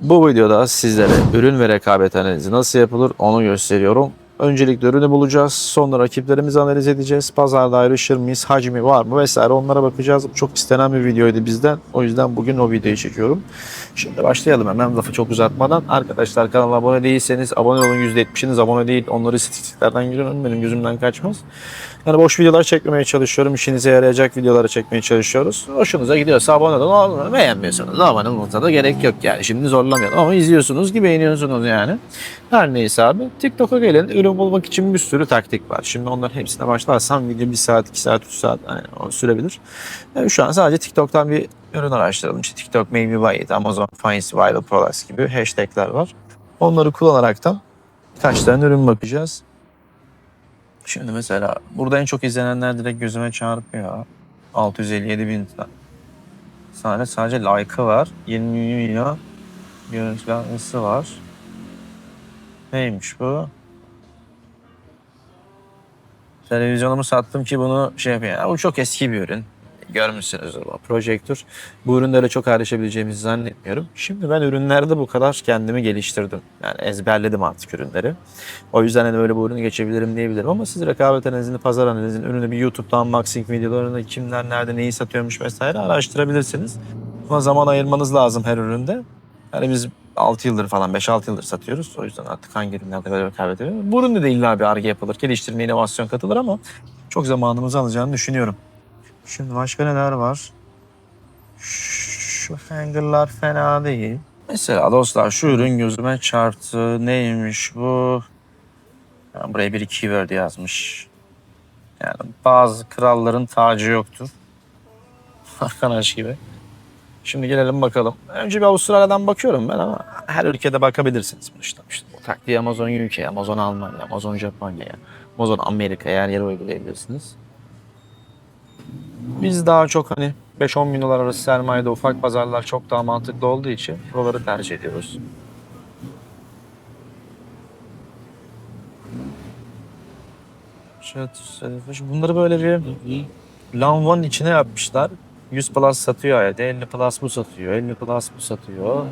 Bu videoda sizlere ürün ve rekabet analizi nasıl yapılır onu gösteriyorum. Öncelikle ürünü bulacağız. Sonra rakiplerimizi analiz edeceğiz. Pazarda ayrışır mıyız? Hacmi var mı? Vesaire onlara bakacağız. Çok istenen bir videoydu bizden. O yüzden bugün o videoyu çekiyorum. Şimdi başlayalım hemen lafı çok uzatmadan. Arkadaşlar kanala abone değilseniz abone olun. %70'iniz abone değil. Onları istatistiklerden görün. Benim gözümden kaçmaz. Yani boş videolar çekmemeye çalışıyorum. İşinize yarayacak videoları çekmeye çalışıyoruz. Hoşunuza gidiyorsa abone olun. Beğenmiyorsanız abone olmanıza da gerek yok yani. Şimdi zorlamayalım ama izliyorsunuz ki beğeniyorsunuz yani. Her neyse abi. TikTok'a gelin. Ürün bulmak için bir sürü taktik var. Şimdi onların hepsine başlarsam video 1 saat, 2 saat, 3 saat yani sürebilir. Yani şu an sadece TikTok'tan bir ürün araştıralım. İşte TikTok Make Me Buy It, Amazon Finds Viral Products gibi hashtagler var. Onları kullanaraktan kaç tane ürün bakacağız. Şimdi mesela burada en çok izlenenler direkt gözüme çarpıyor. 657 bin tane. Sadece like'ı var. 20 milyon görüntülenmesi var. Neymiş bu? Televizyonumu sattım ki bunu şey yapayım. Ya bu çok eski bir ürün. Görmüşsünüzdür bu projektör. Bu ürünlere çok ayrışabileceğimizi zannetmiyorum. Şimdi ben ürünlerde bu kadar kendimi geliştirdim. Yani ezberledim artık ürünleri. O yüzden hani böyle bu ürünü geçebilirim diyebilirim. Ama siz rekabet analizini, pazar analizini, ürünü bir YouTube'dan unboxing videolarında kimler nerede neyi satıyormuş vesaire araştırabilirsiniz. Ama zaman ayırmanız lazım her üründe. Yani biz 6 yıldır falan 5-6 yıldır satıyoruz. O yüzden artık hangi ürünlerde böyle rekabet ediyoruz. Bu üründe de illa bir arge yapılır. Geliştirme, inovasyon katılır ama çok zamanımızı alacağını düşünüyorum. Şimdi başka neler var? Şu hangerlar fena değil. Mesela dostlar şu ürün gözüme çarptı. Neymiş bu? Yani buraya bir keyword yazmış. Yani bazı kralların tacı yoktur. Arkadaş gibi. Şimdi gelelim bakalım. Önce bir Avustralya'dan bakıyorum ben ama her ülkede bakabilirsiniz bu işte. işte bu taktiği Amazon UK, Amazon Almanya, Amazon Japonya, Amazon Amerika her yere uygulayabilirsiniz. Biz daha çok hani 5-10 bin dolar arası sermayede ufak pazarlar çok daha mantıklı olduğu için buraları tercih ediyoruz. Bunları böyle bir Lanvon içine yapmışlar. 100 plus satıyor ayda, 50 plus bu satıyor, 50 plus bu satıyor.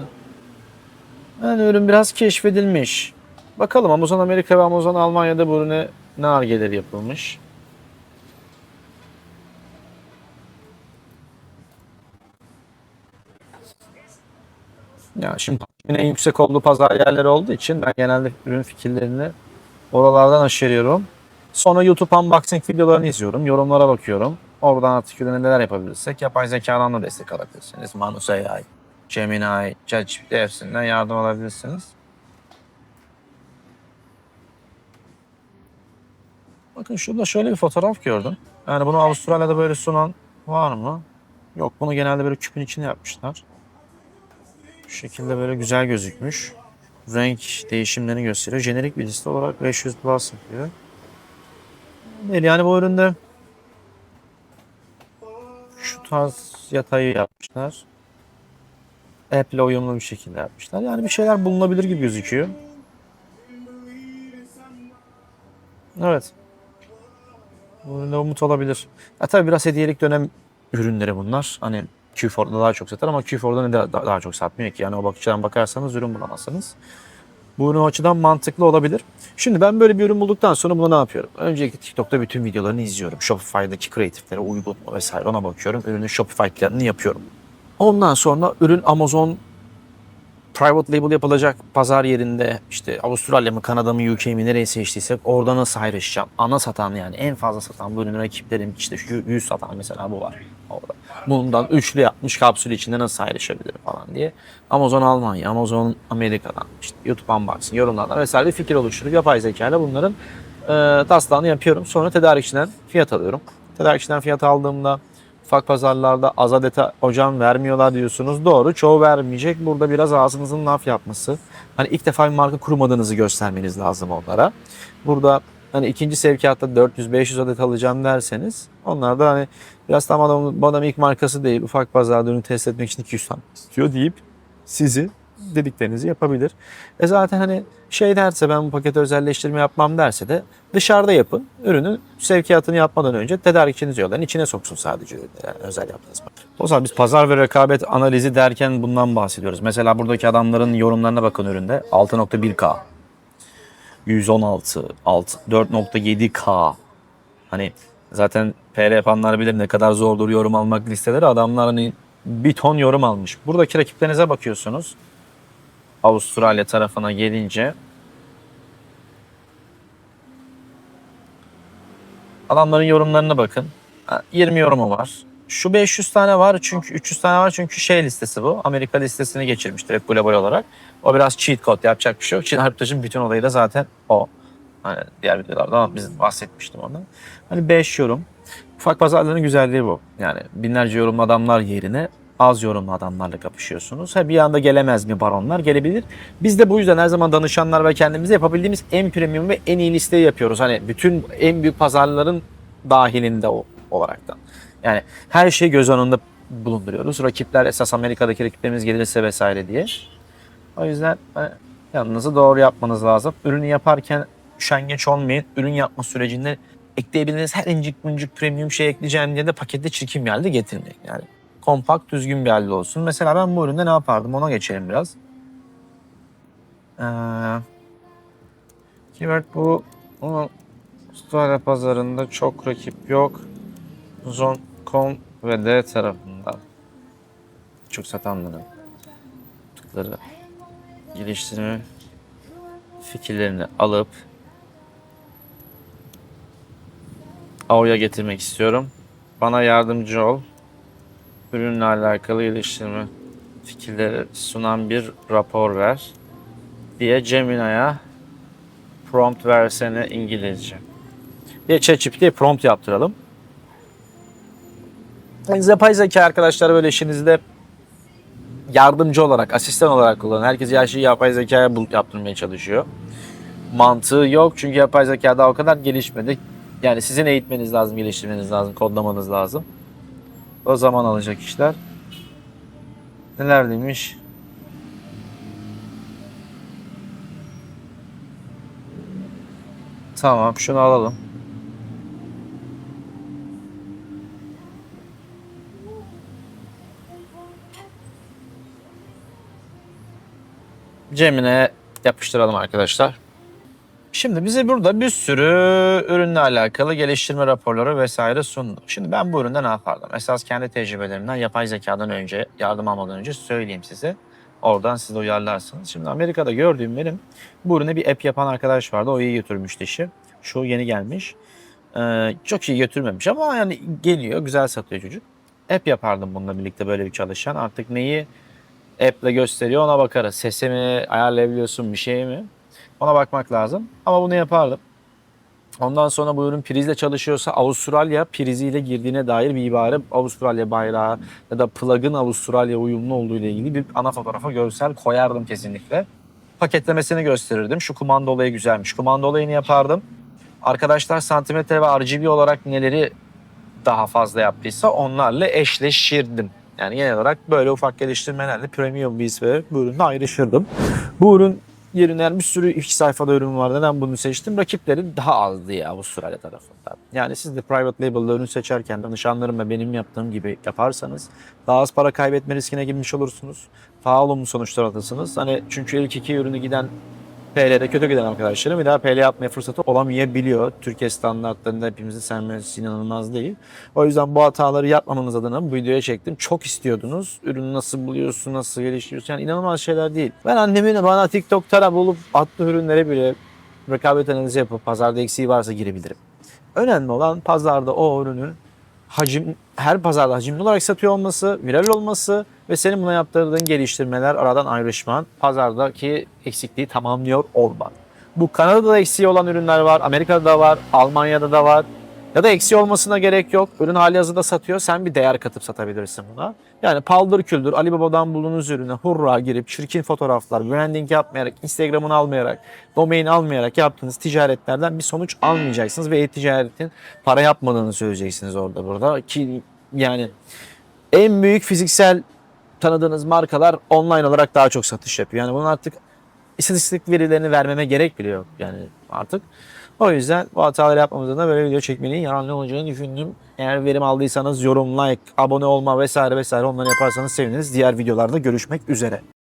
Yani ürün biraz keşfedilmiş. Bakalım Amazon Amerika ve Amazon Almanya'da bu ürüne ne argeleri yapılmış. Ya şimdi en yüksek olduğu pazar yerleri olduğu için ben genelde ürün fikirlerini oralardan aşırıyorum. Sonra YouTube unboxing videolarını izliyorum. Yorumlara bakıyorum. Oradan artık ürüne neler yapabilirsek yapay zekadan da destek alabilirsiniz. Manus AI, Gemini, ChatGPT hepsinden yardım alabilirsiniz. Bakın şurada şöyle bir fotoğraf gördüm. Yani bunu Avustralya'da böyle sunan var mı? Yok bunu genelde böyle küpün içine yapmışlar. Şu şekilde böyle güzel gözükmüş. Renk değişimlerini gösteriyor. Jenerik bir liste olarak 500 plus yapıyor. Yani bu üründe şu tarz yatayı yapmışlar. Apple uyumlu bir şekilde yapmışlar. Yani bir şeyler bulunabilir gibi gözüküyor. Evet. Bu üründe umut olabilir. Ya tabii biraz hediyelik dönem ürünleri bunlar. Hani Q4'da daha çok satar ama Q4'da ne daha, daha çok satmıyor ki. Yani o bakıştan bakarsanız ürün bulamazsınız. Bu ürün o açıdan mantıklı olabilir. Şimdi ben böyle bir ürün bulduktan sonra buna ne yapıyorum? Öncelikle TikTok'ta bütün videolarını izliyorum. Shopify'daki kreatiflere uygun mu vesaire ona bakıyorum. Ürünün Shopify planını yapıyorum. Ondan sonra ürün Amazon private label yapılacak pazar yerinde işte Avustralya mı Kanada mı UK mi nereyi seçtiysek orada nasıl ayrışacağım? Ana satan yani en fazla satan bu ürünün rakiplerim işte şu 100 satan mesela bu var orada. Bundan üçlü yapmış kapsül içinde nasıl ayrışabilirim falan diye. Amazon Almanya, Amazon Amerika'dan işte YouTube unboxing yorumlardan vesaire bir fikir oluşturup yapay zeka ile bunların e, taslağını yapıyorum. Sonra tedarikçiden fiyat alıyorum. Tedarikçiden fiyat aldığımda ufak pazarlarda az adete hocam vermiyorlar diyorsunuz. Doğru çoğu vermeyecek. Burada biraz ağzınızın laf yapması. Hani ilk defa bir marka kurmadığınızı göstermeniz lazım onlara. Burada hani ikinci sevkiyatta 400-500 adet alacağım derseniz onlar da hani biraz tam adam, adam ilk markası değil ufak pazarda ürünü test etmek için 200 tane istiyor deyip sizi dediklerinizi yapabilir. E zaten hani şey derse ben bu pakete özelleştirme yapmam derse de dışarıda yapın. Ürünün sevkiyatını yapmadan önce tedarikçiniz yolların içine soksun sadece ürünü. Yani özel yaptığınız. O zaman biz pazar ve rekabet analizi derken bundan bahsediyoruz. Mesela buradaki adamların yorumlarına bakın üründe 6.1K 116, 6, 4.7K. Hani zaten PR yapanlar bilir ne kadar zordur yorum almak listeleri. Adamlar hani bir ton yorum almış. Buradaki rakiplerinize bakıyorsunuz. Avustralya tarafına gelince adamların yorumlarına bakın. Ha, 20 yorumu var. Şu 500 tane var çünkü 300 tane var çünkü şey listesi bu. Amerika listesini geçirmiş direkt global olarak. O biraz cheat code yapacak bir şey yok. Çin arbitrajın bütün olayı da zaten o. Hani diğer videolarda biz bahsetmiştim ondan. Hani 5 yorum. Ufak pazarların güzelliği bu. Yani binlerce yorumlu adamlar yerine az yorumlu adamlarla kapışıyorsunuz. Ha bir anda gelemez mi baronlar? Gelebilir. Biz de bu yüzden her zaman danışanlar ve kendimize yapabildiğimiz en premium ve en iyi listeyi yapıyoruz. Hani bütün en büyük pazarların dahilinde o olaraktan. Yani her şeyi göz önünde bulunduruyoruz. Rakipler esas Amerika'daki rakiplerimiz gelirse vesaire diye. O yüzden hani, yanınızı doğru yapmanız lazım. Ürünü yaparken üşengeç olmayın. Ürün yapma sürecinde ekleyebildiğiniz her incik mıncık premium şey ekleyeceğim diye de pakette çirkin bir halde getirmeyin. Yani kompakt düzgün bir halde olsun. Mesela ben bu üründe ne yapardım ona geçelim biraz. Ee, keyword bu ama Avustralya pazarında çok rakip yok. Zon.com ve D tarafında çok satanların tıkları geliştirme fikirlerini alıp AO'ya getirmek istiyorum. Bana yardımcı ol. Ürünle alakalı geliştirme fikirleri sunan bir rapor ver diye Gemini'ye prompt versene İngilizce. Bir ChatGPT'ye prompt yaptıralım. Yani yapay zeka arkadaşlar böyle işinizde yardımcı olarak, asistan olarak kullanın. Herkes her şeyi yapay zekaya bulup yaptırmaya çalışıyor. Mantığı yok çünkü yapay zeka daha o kadar gelişmedi. Yani sizin eğitmeniz lazım, geliştirmeniz lazım, kodlamanız lazım. O zaman alacak işler. Neler demiş? Tamam, şunu alalım. Cemine yapıştıralım arkadaşlar. Şimdi bize burada bir sürü ürünle alakalı geliştirme raporları vesaire sundu. Şimdi ben bu üründe ne yapardım? Esas kendi tecrübelerimden yapay zekadan önce, yardım almadan önce söyleyeyim size. Oradan siz de uyarlarsınız. Şimdi Amerika'da gördüğüm benim bu ürüne bir app yapan arkadaş vardı. O iyi götürmüştü işi. Şu yeni gelmiş. Ee, çok iyi götürmemiş ama yani geliyor, güzel satıyor çocuk. App yapardım bununla birlikte böyle bir çalışan. Artık neyi app'le gösteriyor ona bakarız. Sesi mi ayarlayabiliyorsun bir şey mi? Ona bakmak lazım. Ama bunu yapardım. Ondan sonra bu ürün prizle çalışıyorsa Avustralya priziyle girdiğine dair bir ibare Avustralya bayrağı ya da plug'ın Avustralya uyumlu olduğu ile ilgili bir ana fotoğrafa görsel koyardım kesinlikle. Paketlemesini gösterirdim. Şu kumanda olayı güzelmiş. Kumanda olayını yapardım. Arkadaşlar santimetre ve RGB olarak neleri daha fazla yaptıysa onlarla eşleşirdim. Yani genel olarak böyle ufak geliştirmelerle premium bir ismi bu ürünle ayrışırdım. Bu ürün yerine bir sürü iki sayfada ürün var. Neden bunu seçtim? Rakipleri daha azdı ya Avustralya tarafında. Yani siz de private label'da ürün seçerken danışanlarım ve benim yaptığım gibi yaparsanız daha az para kaybetme riskine girmiş olursunuz. Daha olumlu sonuçlar alırsınız. Hani çünkü ilk iki ürünü giden PL'de kötü giden arkadaşlarım bir daha PL yapmaya fırsatı olamayabiliyor. Türkiye standartlarında hepimizin sermayesi inanılmaz değil. O yüzden bu hataları yapmamanız adına bu videoya çektim. Çok istiyordunuz. Ürünü nasıl buluyorsun, nasıl geliştiriyorsun. Yani inanılmaz şeyler değil. Ben annemin bana TikTok'ta bulup attığı ürünlere bile rekabet analizi yapıp pazarda eksiği varsa girebilirim. Önemli olan pazarda o ürünün hacim her pazarda hacimli olarak satıyor olması, viral olması ve senin buna yaptırdığın geliştirmeler aradan ayrışman, pazardaki eksikliği tamamlıyor olman. Bu Kanada'da da eksiği olan ürünler var, Amerika'da da var, Almanya'da da var. Ya da eksiği olmasına gerek yok. Ürün hali hazırda satıyor. Sen bir değer katıp satabilirsin buna. Yani paldır küldür Alibaba'dan bulduğunuz ürüne hurra girip çirkin fotoğraflar, branding yapmayarak, Instagram'ını almayarak, domain almayarak yaptığınız ticaretlerden bir sonuç almayacaksınız ve e-ticaretin para yapmadığını söyleyeceksiniz orada burada ki yani en büyük fiziksel tanıdığınız markalar online olarak daha çok satış yapıyor. Yani bunun artık istatistik verilerini vermeme gerek bile yok yani artık. O yüzden bu hataları yapmamızda da böyle video çekmenin yararlı olacağını düşündüm. Eğer verim aldıysanız yorum, like, abone olma vesaire vesaire onları yaparsanız seviniriz. Diğer videolarda görüşmek üzere.